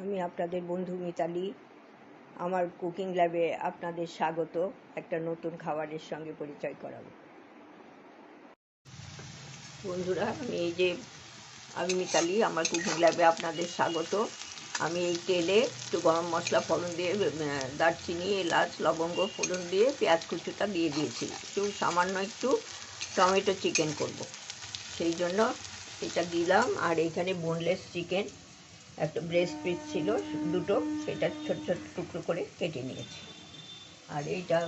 আমি আপনাদের বন্ধু মিতালি। আমার কুকিং ল্যাবে আপনাদের স্বাগত। একটা নতুন খাবারের সঙ্গে পরিচয় করাবো। বন্ধুরা, আমি এই যে, আমি মিতালি, আমার কুকিং ল্যাবে আপনাদের স্বাগত। আমি এই তেলে একটু গরম মশলা ফোড়ন দিয়ে দারচিনি, এলাচ, লবঙ্গ ফোড়ন দিয়ে পেঁয়াজ কুচুটা দিয়ে দিয়েছি। একটু সামান্য একটু টমেটো চিকেন করব। সেই জন্য এটা দিলাম। আর এখানে বোনলেস চিকেন। একটা ব্রেস্ট পিস ছিল, দুটো, সেটা ছোট ছোট টুকরো করে কেটে নিয়েছি। আর এইটা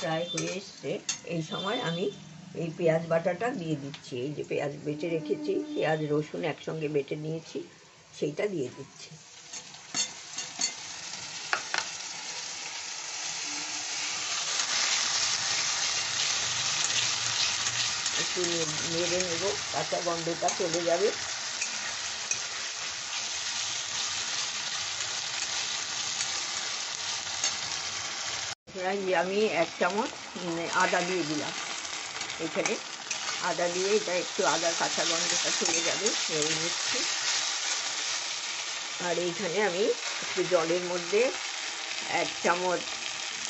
প্রায় হয়ে এসছে। এই সময় আমি এই পেঁয়াজ বাটাটা দিয়ে দিচ্ছি। এই যে পেঁয়াজ বেটে রেখেছি, পেঁয়াজ, রসুন একসঙ্গে বেটে নিয়েছি, সেইটা দিয়ে দিচ্ছি। একটু নেড়ে নেব, কাঁচা গন্ধটা চলে যাবে। আমি এক চামচ আদা দিয়ে দিলাম। এখানে আদা দিয়ে এটা একটু আদার কাঁচা গন্ধটা চলে যাবে নেড়ে নিচ্ছি। আর এইখানে আমি একটু জলের মধ্যে এক চামচ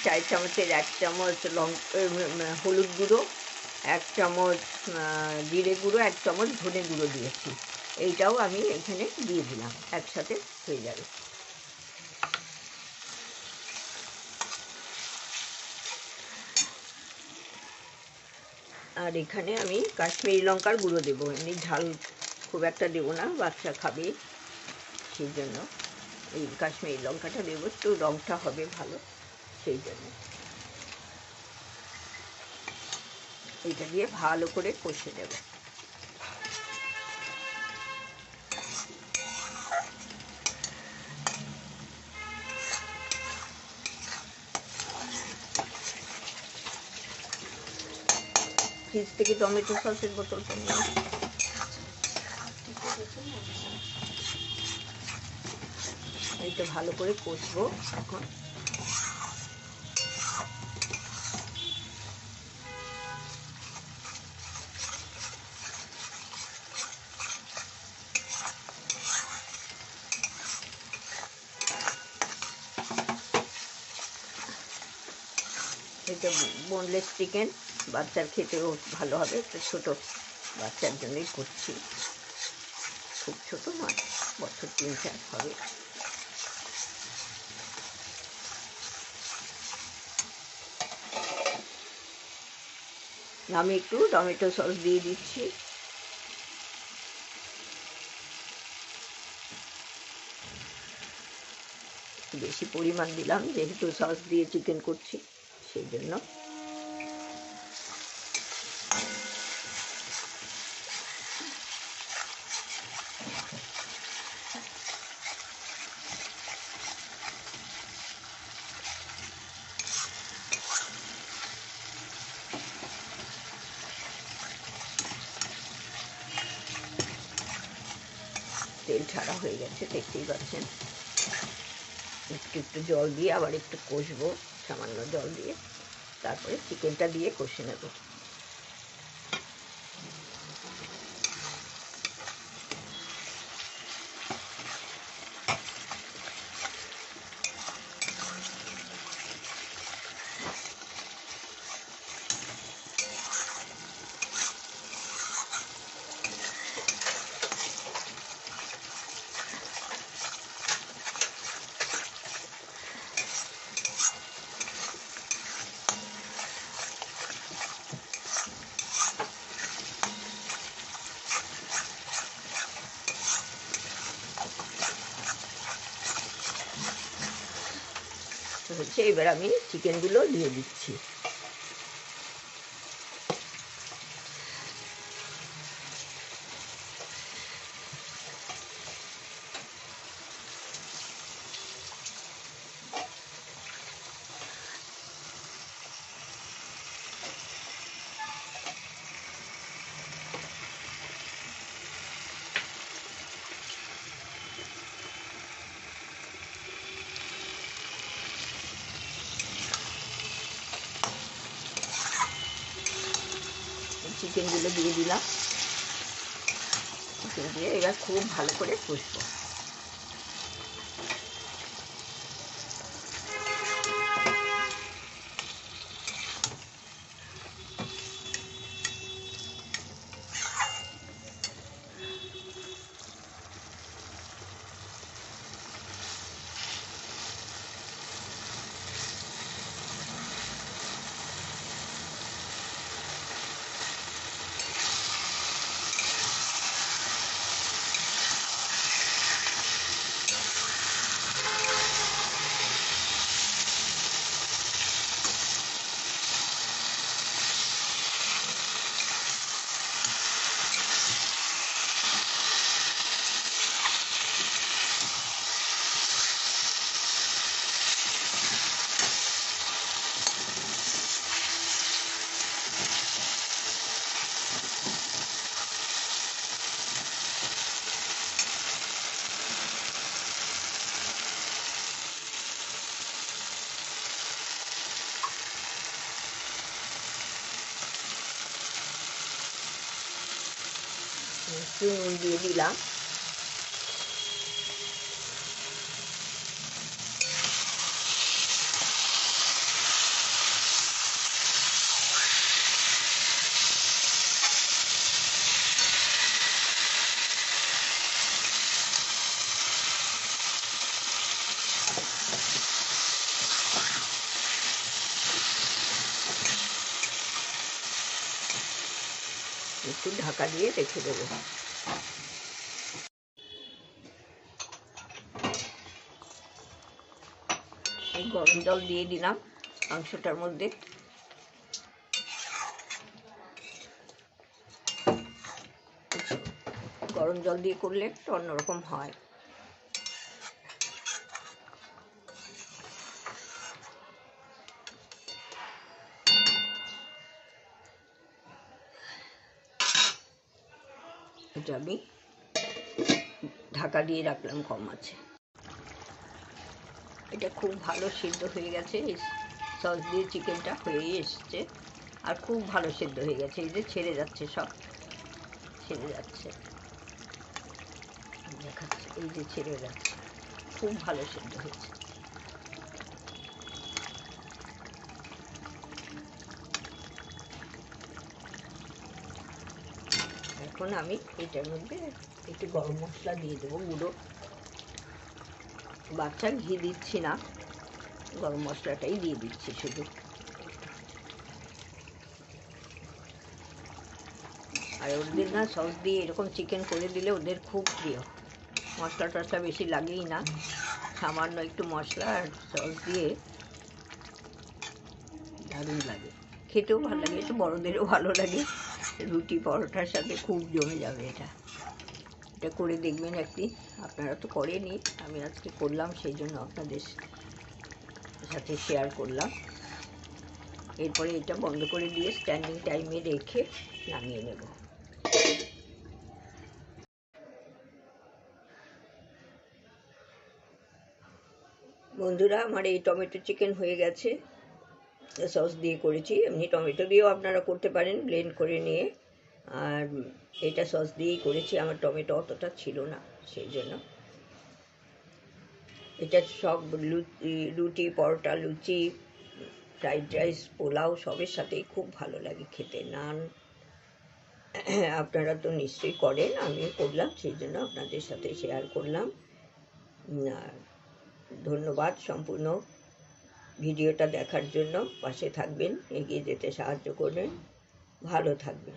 চার চামচের এক চামচ উম, হলুদ গুঁড়ো এক চামচ জিরে গুঁড়ো এক চামচ ধনে গুঁড়ো দিয়েছি। এইটাও আমি এখানে দিয়ে দিলাম একসাথে হয়ে যাবে। আর এখানে আমি কাশ্মীরি লঙ্কার গুঁড়ো দেবো। এমনি ঝাল খুব একটা দেবো না, বাচ্চা খাবে সেই জন্য। এই কাশ্মীরি লঙ্কাটা দেবো, একটু রঙটা হবে ভালো সেই জন্য। এটা দিয়ে ভালো করে কষে দেবো ফ্রিজ থেকে টমেটো সসের বোতলটা নিয়ে। এইটা ভালো করে কষবো এখন এটা বোনলেস চিকেন বাচ্চার খেতেও ভালো হবে একটা ছোটো বাচ্চার জন্যই করছি। খুব ছোটো নয়, বছর তিন চার হবে। আমি একটু টমেটো সস দিয়ে দিচ্ছি। বেশি পরিমাণ দিলাম, যেহেতু সস দিয়ে চিকেন করছি, সেই জন্য। তেল ছাড়া হয়ে গেছে, দেখতেই পাচ্ছেন। একটু একটু জল দিয়ে আবার একটু কষবো, সামান্য জল দিয়ে। তারপরে চিকেনটা দিয়ে কষে নেব। এবার আমি চিকেনগুলো দিয়ে দিচ্ছি। চিকেনগুলো দিয়ে দিলাম। চিকেন দিয়ে এবার খুব ভালো করে কষবো। একটু একটু ঢাকা দিয়ে রেখে দেবো। গরম জল দিয়ে দিলাম মাংসটার মধ্যে। গরম জল দিয়ে করলে একটু অন্যরকম হয়। এটা আমি ঢাকা দিয়ে রাখলাম কম আছে। এটা খুব ভালো সিদ্ধ হয়ে গেছে। সস দিয়ে চিকেনটা হয়েই এসছে। আর খুব ভালো সিদ্ধ হয়ে গেছে। এই যে ছেড়ে যাচ্ছে সব। ছেড়ে যাচ্ছে। দেখাচ্ছে। এই যে ছেড়ে যাচ্ছে। খুব ভালো সিদ্ধ হয়েছে। এখন আমি এটার মধ্যে একটু গরম মশলা দিয়ে দেবো, গুঁড়ো। বাচ্চা ঘি দিচ্ছি না, গরম মশলাটাই দিয়ে দিচ্ছি শুধু। আর ওদের না সস দিয়ে এরকম চিকেন করে দিলে ওদের খুব প্রিয়। মশলা টশলা বেশি লাগেই না, সামান্য একটু মশলা আর সস দিয়ে দারুণ লাগে। খেতেও ভালো লাগে, একটু বড়োদেরও ভালো লাগে। রুটি পরোটার সাথে খুব জমে যাবে এটা। এটা করে দেখবেন একদিন। আপনারা তো করেনি আমি আজকে করলাম, সেই জন্য আপনাদের সাথে শেয়ার করলাম। এরপরে এটা বন্ধ করে দিয়ে স্ট্যান্ডিং টাইমে রেখে নামিয়ে নেব। বন্ধুরা, আমার এই টমেটো চিকেন হয়ে গেছে। সস দিয়ে করেছি। এমনি টমেটো দিয়েও আপনারা করতে পারেন ব্লেন্ড করে নিয়ে। আর এটা সস দিয়েই করেছি, আমার টমেটো অতটা ছিল না, সেই জন্য। এটা সব রুটি, পরোটা, লুচি, ফ্রাইড রাইস, পোলাও, সবের সাথেই খুব ভালো লাগে খেতে। নান আপনারা তো নিশ্চয়ই করেন, আমিও করলাম, সেই জন্য আপনাদের সাথে শেয়ার করলাম। ধন্যবাদ সম্পূর্ণ ভিডিওটা দেখার জন্য পাশে থাকবেন এগিয়ে যেতে সাহায্য করবেন। ভালো থাকবেন।